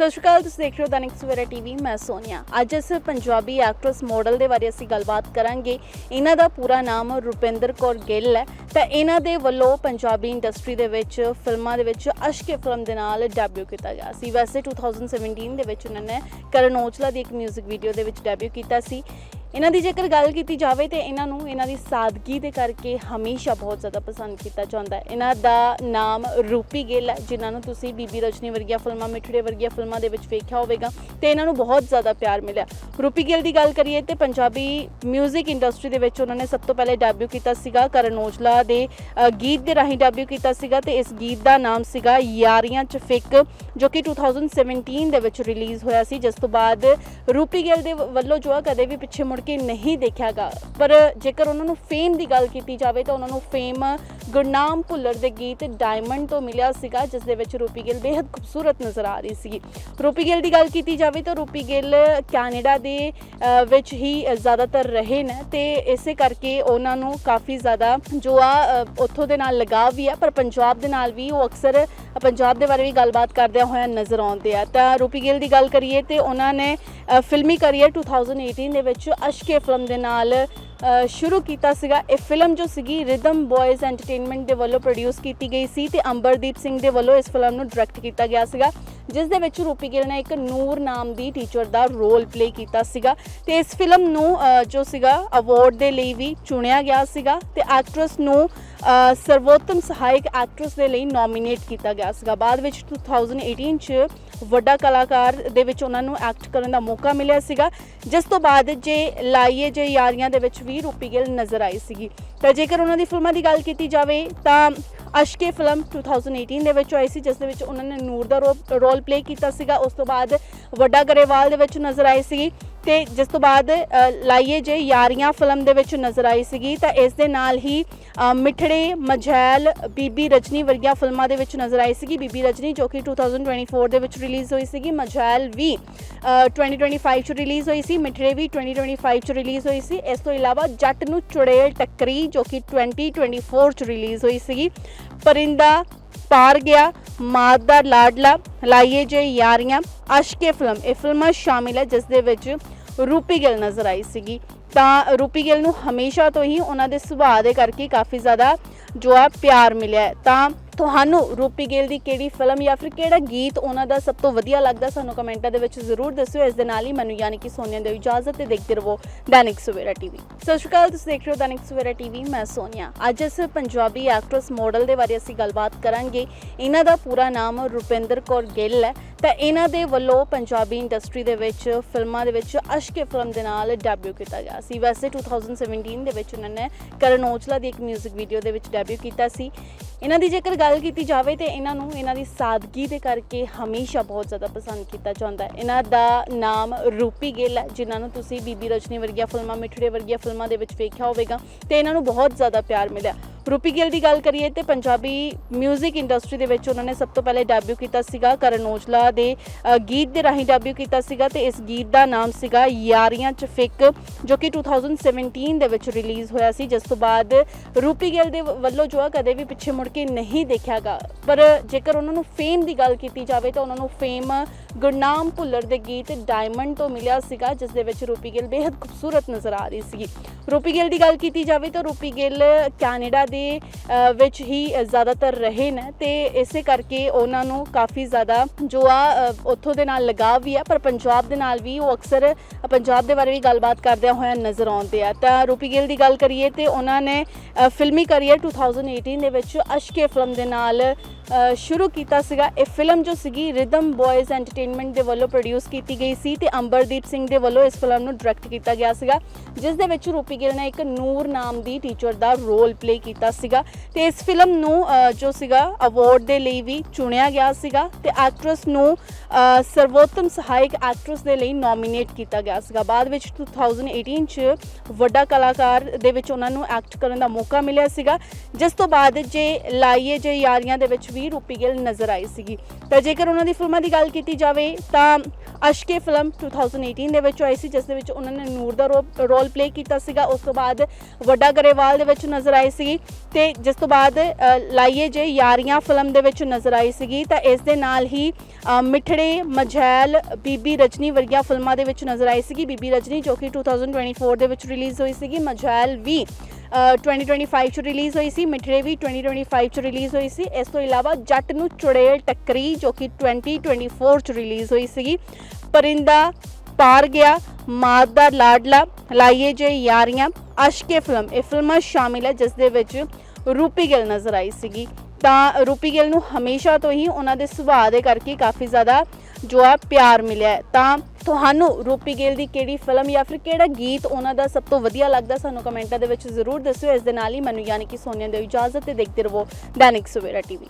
ਸਤਿ ਸ਼੍ਰੀ ਅਕਾਲ, ਤੁਸੀਂ ਦੇਖ ਰਹੇ ਹੋ ਦੈਨਿਕ ਸਵੇਰਾ ਟੀਵੀ, ਮੈਂ ਸੋਨੀਆ। ਅੱਜ ਇਸ ਪੰਜਾਬੀ ਐਕਟਰਸ ਮਾਡਲ ਦੇ ਬਾਰੇ ਅਸੀਂ ਗੱਲਬਾਤ ਕਰਾਂਗੇ। ਇਹਨਾਂ ਦਾ ਪੂਰਾ ਨਾਮ ਰੁਪਿੰਦਰ ਕੌਰ ਗਿੱਲ ਹੈ। ਤਾਂ ਇਹਨਾਂ ਦੇ ਵੱਲੋਂ ਪੰਜਾਬੀ ਇੰਡਸਟਰੀ ਦੇ ਵਿੱਚ, ਫਿਲਮਾਂ ਦੇ ਵਿੱਚ, ਅਸ਼ਕੇ ਫਿਲਮ ਦੇ ਨਾਲ ਡੈਬਿਊ ਕੀਤਾ ਗਿਆ ਸੀ। ਵੈਸੇ 2017 ਦੇ ਵਿੱਚ ਉਹਨਾਂ ਨੇ ਕਰਨ ਔਜਲਾ ਦੀ ਇੱਕ 뮤직 ਵੀਡੀਓ ਦੇ ਵਿੱਚ ਡੈਬਿਊ ਕੀਤਾ ਸੀ। ਇਹਨਾਂ ਦੀ ਜੇਕਰ ਗੱਲ ਕੀਤੀ ਜਾਵੇ ਤੇ ਇਹਨਾਂ ਨੂੰ ਇਹਨਾਂ ਦੀ ਸਾਦਗੀ ਦੇ ਕਰਕੇ ਹਮੇਸ਼ਾ ਬਹੁਤ ਜ਼ਿਆਦਾ ਪਸੰਦ ਕੀਤਾ ਜਾਂਦਾ ਹੈ। ਇਹਨਾਂ ਦਾ ਨਾਮ ਰੂਪੀ ਗਿੱਲ ਹੈ, ਜਿਨ੍ਹਾਂ ਨੂੰ ਤੁਸੀਂ ਬੀਬੀ ਰਜਨੀ ਵਰਗੀਆਂ ਫਿਲਮਾਂ, ਮਿੱਠੜੇ ਵਰਗੀਆਂ ਫਿਲਮਾਂ ਦੇ ਵਿੱਚ ਵੇਖਿਆ ਹੋਵੇਗਾ ਤੇ ਇਹਨਾਂ ਨੂੰ ਬਹੁਤ ਜ਼ਿਆਦਾ ਪਿਆਰ ਮਿਲਿਆ। ਰੂਪੀ ਗਿੱਲ ਦੀ ਗੱਲ ਕਰੀਏ ਤੇ ਪੰਜਾਬੀ 뮤직 ਇੰਡਸਟਰੀ ਦੇ ਵਿੱਚ ਉਹਨਾਂ ਨੇ ਸਭ ਤੋਂ ਪਹਿਲੇ ਡੈਬਿਊ ਕੀਤਾ ਸੀਗਾ ਕਰਨ ਔਜਲਾ ਦੇ ਗੀਤ ਦੇ ਰਾਹੀਂ ਡੈਬਿਊ ਕੀਤਾ ਸੀਗਾ ਤੇ ਇਸ ਗੀਤ ਦਾ ਨਾਮ ਸੀਗਾ ਯਾਰੀਆਂ ਚ ਫਿੱਕ, ਜੋ ਕਿ 2017 ਦੇ ਵਿੱਚ ਰਿਲੀਜ਼ ਹੋਇਆ ਸੀ। ਜਿਸ ਤੋਂ ਬਾਅਦ ਰੂਪੀ ਗਿੱਲ ਦੇ ਵੱਲੋਂ ਜੋ ਆ ਕਦੇ ਵੀ ਪਿੱਛੇ ਮੁੜ ਕੇ ਨਹੀਂ ਦੇਖਿਆਗਾ। ਪਰ ਜੇਕਰ ਉਹਨਾਂ ਨੂੰ ਫੇਮ ਦੀ ਗੱਲ ਕੀਤੀ ਜਾਵੇ ਤਾਂ ਉਹਨਾਂ ਨੂੰ ਫੇਮ ਗੁਰਨਾਮ ਭੁੱਲਰ ਦੇ ਗੀਤ ਡਾਇਮੰਡ ਤੋਂ ਮਿਲਿਆ ਸੀਗਾ, ਜਿਸ ਦੇ ਵਿੱਚ ਰੂਪੀ ਗਿੱਲ ਬੇहद ਖੂਬਸੂਰਤ ਨਜ਼ਰ ਆ ਰਹੀ ਸੀ ਰੂਪੀ ਗਿੱਲ ਦੀ ਗੱਲ ਕੀਤੀ ਜਾਵੇ ਤਾਂ ਰੂਪੀ ਗਿੱਲ ਕੈਨੇਡਾ ਦੇ ਵਿੱਚ ਹੀ ਜ਼ਿਆਦਾਤਰ ਰਹੇ ਨੇ ਤੇ ਇਸੇ ਕਰਕੇ ਉਹਨਾਂ ਨੂੰ ਕਾਫੀ ਜ਼ਿਆਦਾ ਜੋ ਆ ਉੱਥੋਂ ਦੇ ਨਾਲ ਲਗਾਵ ਵੀ ਆ, ਪਰ ਪੰਜਾਬ ਦੇ ਨਾਲ ਵੀ ਉਹ ਅਕਸਰ ਪੰਜਾਬ ਦੇ ਬਾਰੇ ਵੀ ਗੱਲਬਾਤ ਕਰਦਿਆਂ ਹੋਇਆ ਨਜ਼ਰ ਆਉਂਦੇ ਆ। ਤਾਂ ਰੂਪੀ ਗਿੱਲ ਦੀ ਗੱਲ ਕਰੀਏ ਤੇ ਉਹਨਾਂ ਨੇ ਫਿਲਮੀ ਕਰੀਅਰ 2018 ਦੇ ਵਿੱਚ ਅਸ਼ਕੇ ਫਿਲਮ ਦੇ ਨਾਲ ਸ਼ੁਰੂ ਕੀਤਾ ਸੀਗਾ। ਇਹ ਫਿਲਮ ਜੋ ਸੀਗੀ ਰਿਦਮ ਬॉयਜ਼ ਐਂਟਰਟੇਨਮੈਂਟ ਦੇ ਵੱਲੋਂ ਪ੍ਰੋਡਿਊਸ ਕੀਤੀ ਗਈ ਸੀ ਤੇ ਅੰਬਰਦੀਪ ਸਿੰਘ ਦੇ ਵੱਲੋਂ ਇਸ ਫਿਲਮ ਨੂੰ ਡਾਇਰੈਕਟ ਕੀਤਾ ਗਿਆ ਸੀਗਾ, ਜਿਸ ਦੇ ਵਿੱਚ ਰੂਪੀ ਗਿੱਲ ਨੇ ਇੱਕ ਨੂਰ ਨਾਮ ਦੀ ਟੀਚਰ ਦਾ ਰੋਲ ਪਲੇ ਕੀਤਾ ਸੀਗਾ ਤੇ ਇਸ ਫਿਲਮ ਨੂੰ ਜੋ ਸੀਗਾ ਅਵਾਰਡ ਦੇ ਲਈ ਵੀ ਚੁਣਿਆ ਗਿਆ ਸੀਗਾ ਤੇ ਐਕਟਰੈਸ ਨੂੰ ਸਰਵੋਤਮ ਸਹਾਇਕ ਐਕਟਰੈਸ ਦੇ ਲਈ ਨੋਮੀਨੇਟ ਕੀਤਾ ਗਿਆ ਸੀਗਾ। ਬਾਅਦ ਵਿੱਚ 2018 ਚ ਵੱਡਾ ਕਲਾਕਾਰ ਦੇ ਵਿੱਚ ਉਹਨਾਂ ਨੂੰ ਐਕਟ ਕਰਨ ਦਾ ਮੌਕਾ ਮਿਲਿਆ ਸੀਗਾ, ਜਿਸ ਤੋਂ ਬਾਅਦ ਜੇ ਲਾਈਏ ਜੇ ਯਾਰੀਆਂ ਦੇ ਵਿੱਚ ਵੀ ਰੂਪੀ ਗਿੱਲ ਨਜ਼ਰ ਆਈ ਸੀਗੀ। ਤਾਂ ਜੇਕਰ ਉਹਨਾਂ ਦੀ ਫਿਲਮਾਂ ਦੀ ਗੱਲ ਕੀਤੀ ਜਾਵੇ, ਤਾਂ ਅਸ਼ਕੇ ਫਿਲਮ 2018 ਦੇ ਵਿੱਚ ਆਈ ਸੀ, ਜਿਸ ਦੇ ਵਿੱਚ ਉਹਨਾਂ ਨੇ ਨੂਰ ਦਾ ਰੋਲ ਪਲੇ ਕੀਤਾ ਸੀਗਾ। ਉਸ ਤੋਂ ਬਾਅਦ ਵੱਡਾ ਗਰੇਵਾਲ ਦੇ ਵਿੱਚ ਨਜ਼ਰ ਆਈ ਸੀ ਤੇ ਜਿਸ ਤੋਂ ਬਾਅਦ ਲਾਈਏ ਜੇ ਯਾਰੀਆਂ ਫਿਲਮ ਦੇ ਵਿੱਚ ਨਜ਼ਰ ਆਈ ਸੀਗੀ ਤਾਂ ਇਸ ਦੇ ਨਾਲ ਹੀ ਅ, ਮਿੱਠੜੇ ਮਝੈਲ ਬੀਬੀ ਰਜਨੀ ਵਰਗੀਆਂ ਫਿਲਮਾਂ ਦੇ ਵਿੱਚ ਨਜ਼ਰ ਆਈ ਸੀਗੀ। ਬੀਬੀ ਰਜਨੀ ਜੋ ਕਿ 2024 ਦੇ ਵਿੱਚ ਰਿਲੀਜ਼ ਹੋਈ ਸੀਗੀ ਮਝੈਲ ਵੀ ਅ, 2025 ਚ ਰਿਲੀਜ਼ ਹੋਈ ਸੀ ਮਿੱਠੜੇ ਵੀ 2025 ਚ ਰਿਲੀਜ਼ ਹੋਈ ਸੀ। ਇਸ ਤੋਂ ਇਲਾਵਾ ਜੱਟ ਨੂੰ ਚੁੜੇਲ ਟੱਕਰੀ ਜੋ ਕਿ 2024 ਚ ਰਿਲੀਜ਼ ਹੋਈ ਸੀਗੀ। ਪਰਿੰਦਾ ਪਾਰ ਗਿਆ ਮਾਤ ਦਾ ਲਾਡਲਾ ਲਾਈਏ ਜੇ ਯਾਰੀਆਂ ਅਸ਼ਕੇ ਫਿਲਮ ਇਹ ਫਿਲਮਾਂ ਸ਼ਾਮਿਲ ਹੈ ਜਿਸ ਦੇ ਵਿੱਚ ਰੂਪੀ ਗਿੱਲ ਨਜ਼ਰ ਆਈ ਸੀਗੀ ਤਾਂ ਰੂਪੀ ਗਿੱਲ ਨੂੰ ਹਮੇਸ਼ਾ ਤੋਂ ਹੀ ਉਹਨਾਂ ਦੇ ਸੁਭਾਅ ਦੇ ਕਰਕੇ ਕਾਫੀ ਜ਼ਿਆਦਾ ਜੋ ਹੈ ਪਿਆਰ ਮਿਲਿਆ ਤਾਂ ਤੁਹਾਨੂੰ ਰੂਪੀ ਗਿੱਲ ਦੀ ਕਿਹੜੀ ਫਿਲਮ ਜਾਂ ਫਿਰ ਕਿਹੜਾ ਗੀਤ ਉਹਨਾਂ ਦਾ ਸਭ ਤੋਂ ਵਧੀਆ ਲੱਗਦਾ ਸਾਨੂੰ ਕਮੈਂਟਾਂ ਦੇ ਵਿੱਚ ਜ਼ਰੂਰ ਦੱਸਿਓ। ਇਸ ਦੇ ਨਾਲ ਹੀ ਮੈਨੂੰ ਯਾਨੀ ਕਿ ਸੋਨੀਆ ਦੇ ਇਜਾਜ਼ਤ ਤੇ ਦੇਖਦੇ ਰਹੋ ਦੈਨਿਕ ਸਵੇਰਾ ਟੀਵੀ। ਸਤਿ ਸ਼੍ਰੀ ਅਕਾਲ, ਤੁਸੀਂ ਦੇਖ ਰਹੇ ਹੋ ਦੈਨਿਕ ਸਵੇਰਾ ਟੀਵੀ, ਮੈਂ ਸੋਨੀਆ। ਅੱਜ ਇਸ ਪੰਜਾਬੀ ਐਕਟਰਸ ਮਾਡਲ ਦੇ ਬਾਰੇ ਅਸੀਂ ਗੱਲਬਾਤ ਕਰਾਂਗੇ। ਇਹਨਾਂ ਦਾ ਪੂਰਾ ਨਾਮ ਰੁਪਿੰਦਰ ਕੌਰ ਗਿੱਲ ਹੈ। ਤਾਂ ਇਹਨਾਂ ਦੇ ਵੱਲੋਂ ਪੰਜਾਬੀ ਇੰਡਸਟਰੀ ਦੇ ਵਿੱਚ, ਫਿਲਮਾਂ ਦੇ ਵਿੱਚ, ਅਸ਼ਕੇ ਫਿਲਮ ਦੇ ਨਾਲ ਡੈਬਿਊ ਕੀਤਾ ਗਿਆ ਸੀ। ਵੈਸੇ 2017 ਦੇ ਵਿੱਚ ਉਹਨਾਂ ਨੇ ਕਰਨ ਔਜਲਾ ਦੀ ਇੱਕ 뮤직 ਵੀਡੀਓ ਦੇ ਵਿੱਚ ਡੈਬਿਊ ਕੀਤਾ ਸੀ। ਇਹਨਾਂ ਦੀ ਜੇਕਰ ਗੱਲ ਕੀਤੀ ਜਾਵੇ ਤੇ ਇਹਨਾਂ ਨੂੰ ਇਹਨਾਂ ਦੀ ਸਾਦਗੀ ਦੇ ਕਰਕੇ ਹਮੇਸ਼ਾ ਬਹੁਤ ਜ਼ਿਆਦਾ ਪਸੰਦ ਕੀਤਾ ਜਾਂਦਾ ਹੈ। ਇਹਨਾਂ ਦਾ ਨਾਮ ਰੂਪੀ ਗਿੱਲ ਹੈ, ਜਿਨ੍ਹਾਂ ਨੂੰ ਤੁਸੀਂ ਬੀਬੀ ਰਜਨੀ ਵਰਗੀਆਂ ਫਿਲਮਾਂ ਮਿੱਠੜੇ ਵਰਗੀਆਂ ਫਿਲਮਾਂ ਦੇ ਵਿੱਚ ਵੇਖਿਆ ਹੋਵੇਗਾ ਤੇ ਇਹਨਾਂ ਨੂੰ ਬਹੁਤ ਜ਼ਿਆਦਾ ਪਿਆਰ ਮਿਲਿਆ। ਰੂਪੀ ਗਿੱਲ ਦੀ ਗੱਲ ਕਰੀਏ ਤੇ ਪੰਜਾਬੀ 뮤직 ਇੰਡਸਟਰੀ ਦੇ ਵਿੱਚ ਉਹਨਾਂ ਨੇ ਸਭ ਤੋਂ ਪਹਿਲੇ ਡੈਬਿਊ ਕੀਤਾ ਸੀਗਾ, ਕਰਨ ਔਜਲਾ ਦੇ ਗੀਤ ਦੇ ਰਾਹੀਂ ਡੈਬਿਊ ਕੀਤਾ ਸੀਗਾ ਤੇ ਇਸ ਗੀਤ ਦਾ ਨਾਮ ਸੀਗਾ ਯਾਰੀਆਂ ਚ ਫਿੱਕ, ਜੋ ਕਿ 2017 ਦੇ ਵਿੱਚ ਰਿਲੀਜ਼ ਹੋਇਆ ਸੀ, ਜਿਸ ਤੋਂ ਬਾਅਦ ਰੂਪੀ ਗਿੱਲ ਦੇ ਵੱਲੋਂ ਜੋ ਆ ਕਦੇ ਵੀ ਪਿੱਛੇ ਮੁੜ ਕੇ ਨਹੀਂ ਦੇਖਿਆਗਾ ਪਰ ਜੇਕਰ ਉਹਨਾਂ ਨੂੰ ਫੇਮ ਦੀ ਗੱਲ ਕੀਤੀ ਜਾਵੇ ਤਾਂ ਉਹਨਾਂ ਨੂੰ ਫੇਮ ਗੁਰਨਾਮ ਭੁੱਲਰ ਦੇ ਗੀਤ ਡਾਇਮੰਡ ਤੋਂ ਮਿਲਿਆ ਸੀਗਾ, ਜਿਸ ਦੇ ਵਿੱਚ ਰੂਪੀ ਗਿੱਲ ਬੇਹੱਦ ਖੂਬਸੂਰਤ ਨਜ਼ਰ ਆ ਰਹੀ ਸੀ ਰੂਪੀ ਗਿੱਲ ਦੀ ਗੱਲ ਕੀਤੀ ਜਾਵੇ ਤਾਂ ਰੂਪੀ ਗਿੱਲ ਕੈਨੇਡਾ ਦੇ ਵਿੱਚ ਹੀ ਜ਼ਿਆਦਾਤਰ ਰਹੇ ਨੇ ਤੇ ਇਸੇ ਕਰਕੇ ਉਹਨਾਂ ਨੂੰ ਕਾਫੀ ਜ਼ਿਆਦਾ ਜੋ ਆ ਉੱਥੋਂ ਦੇ ਨਾਲ ਲਗਾਵ ਵੀ ਆ, ਪਰ ਪੰਜਾਬ ਦੇ ਨਾਲ ਵੀ ਉਹ ਅਕਸਰ ਪੰਜਾਬ ਦੇ ਬਾਰੇ ਵੀ ਗੱਲਬਾਤ ਕਰਦਿਆਂ ਹੋਇਆ ਨਜ਼ਰ ਆਉਂਦੇ ਆ। ਤਾਂ ਰੂਪੀ ਗਿੱਲ ਦੀ ਗੱਲ ਕਰੀਏ ਤੇ ਉਹਨਾਂ ਨੇ ਫਿਲਮੀ ਕਰੀਅਰ 2018 ਦੇ ਵਿੱਚ ਅਸ਼ਕੇ ਫਿਲਮ ਦੇ ਨਾਲ ਸ਼ੁਰੂ ਕੀਤਾ ਸੀਗਾ। ਇਹ ਫਿਲਮ ਜੋ ਸੀਗੀ ਰਿਦਮ ਬॉयਜ਼ ਐਂਟਰਟੇਨਮੈਂਟ ਦੇ ਵੱਲੋਂ ਪ੍ਰੋਡਿਊਸ ਕੀਤੀ ਗਈ ਸੀ ਤੇ ਅੰਬਰਦੀਪ ਸਿੰਘ ਦੇ ਵੱਲੋਂ ਇਸ ਫਿਲਮ ਨੂੰ ਡਾਇਰੈਕਟ ਕੀਤਾ ਗਿਆ ਸੀਗਾ, ਜਿਸ ਦੇ ਵਿੱਚ ਰੂਪੀ ਗਿੱਲ ਨੇ ਇੱਕ ਨੂਰ ਨਾਮ ਦੀ ਟੀਚਰ ਦਾ ਰੋਲ ਪਲੇ ਕੀਤਾ ਸੀਗਾ ਤੇ ਇਸ ਫਿਲਮ ਨੂੰ ਜੋ ਸੀਗਾ ਅਵਾਰਡ ਦੇ ਲਈ ਵੀ ਚੁਣਿਆ ਗਿਆ ਸੀਗਾ ਤੇ ਐਕਟਰੈਸ ਨੂੰ ਸਰਵੋਤਮ ਸਹਾਇਕ ਐਕਟਰੈਸ ਦੇ ਲਈ ਨੋਮੀਨੇਟ ਕੀਤਾ ਗਿਆ ਸੀਗਾ। ਬਾਅਦ ਵਿੱਚ 2018 ਚ ਵੱਡਾ ਕਲਾਕਾਰ ਦੇ ਵਿੱਚ ਉਹਨਾਂ ਨੂੰ ਐਕਟ ਕਰਨ ਦਾ ਮੌਕਾ ਮਿਲਿਆ ਸੀਗਾ। ਜਿਸ ਤੋਂ ਬਾਅਦ ਜੇ ਲਾਈਏ ਜੇ ਯਾਰੀਆਂ ਦੇ ਵਿੱਚ ਵੀ ਰੂਪੀ ਗਿੱਲ ਨਜ਼ਰ ਆਈ ਸੀਗੀ। ਤਾਂ ਜੇਕਰ ਉਹਨਾਂ ਦੀ ਫਿਲਮਾਂ ਦੀ ਗੱਲ ਕੀਤੀ ਜਾਵੇ ਤਾਂ ਅਸ਼ਕੇ ਫਿਲਮ 2018 ਦੇ ਵਿੱਚ ਆਈ ਸੀ, ਜਿਸ ਦੇ ਵਿੱਚ ਉਹਨਾਂ ਨੇ ਨੂਰ ਦਾ ਰੋਲ ਪਲੇ ਕੀਤਾ ਸੀਗਾ। ਉਸ ਤੋਂ ਬਾਅਦ ਵੱਡਾ ਗਰੇਵਾਲ ਦੇ ਵਿੱਚ ਨਜ਼ਰ ਆਈ ਸੀਗੀ ਤੇ ਜਿਸ ਤੋਂ ਬਾਅਦ ਲਾਈਏ ਜੇ ਯਾਰੀਆਂ ਫਿਲਮ ਦੇ ਵਿੱਚ ਨਜ਼ਰ ਆਈ ਸੀਗੀ ਤਾਂ ਇਸ ਦੇ ਨਾਲ ਹੀ ਅ, ਮਿੱਠੜੇ ਮਝੈਲ ਬੀਬੀ ਰਜਨੀ ਵਰਗੀਆਂ ਫਿਲਮਾਂ ਦੇ ਵਿੱਚ ਨਜ਼ਰ ਆਈ ਸੀਗੀ। ਬੀਬੀ ਰਜਨੀ ਜੋ ਕਿ 2024 ਦੇ ਵਿੱਚ ਰਿਲੀਜ਼ ਹੋਈ ਸੀਗੀ ਮਝੈਲ ਵੀ ਅ, 2025 ਚ ਰਿਲੀਜ਼ ਹੋਈ ਸੀ ਮਿਠੜੇ ਵੀ 2025 ਚ ਰਿਲੀਜ਼ ਹੋਈ ਸੀ। ਇਸ ਤੋਂ ਇਲਾਵਾ ਜੱਟ ਨੂੰ ਚੁੜੇਲ ਟੱਕਰੀ ਜੋ ਕਿ 2024 ਚ ਰਿਲੀਜ਼ ਹੋਈ ਸੀਗੀ। ਪਰਿੰਦਾ ਪਾਰ ਗਿਆ ਮਾਤ ਦਾ ਲਾਡਲਾ ਲਾਈਏ ਜੇ ਯਾਰੀਆਂ। ਅਸ਼ਕੇ ਫਿਲਮ, ਇਹ ਫਿਲਮਾਂ ਸ਼ਾਮਿਲ ਹੈ, ਜਿਸ ਦੇ ਵਿੱਚ ਰੂਪੀ ਗਿੱਲ ਨਜ਼ਰ ਆਈ ਸੀਗੀ। ਤਾਂ ਰੂਪੀ ਗਿੱਲ ਨੂੰ ਹਮੇਸ਼ਾ ਤੋਂ ਹੀ ਉਹਨਾਂ ਦੇ ਸੁਭਾਅ ਦੇ ਕਰਕੇ ਕਾਫੀ ਜ਼ਿਆਦਾ ਜੋ ਹੈ ਪਿਆਰ ਮਿਲਿਆ ਤਾਂ ਤੁਹਾਨੂੰ ਰੂਪੀ ਗਿੱਲ ਦੀ ਕਿਹੜੀ ਫਿਲਮ ਜਾਂ ਫਿਰ ਕਿਹੜਾ ਗੀਤ ਉਹਨਾਂ ਦਾ ਸਭ ਤੋਂ ਵਧੀਆ ਲੱਗਦਾ, ਸਾਨੂੰ ਕਮੈਂਟਾਂ ਦੇ ਵਿੱਚ ਜ਼ਰੂਰ ਦੱਸਿਓ। ਇਸ ਦੇ ਨਾਲ ਹੀ ਮੈਨੂੰ ਯਾਨੀ ਕਿ ਸੋਨੀਆ ਦੇ ਇਜਾਜ਼ਤ ਤੇ ਦੇਖਦੇ ਰਹੋ, ਦੈਨਿਕ ਸਵੇਰਾ ਟੀਵੀ।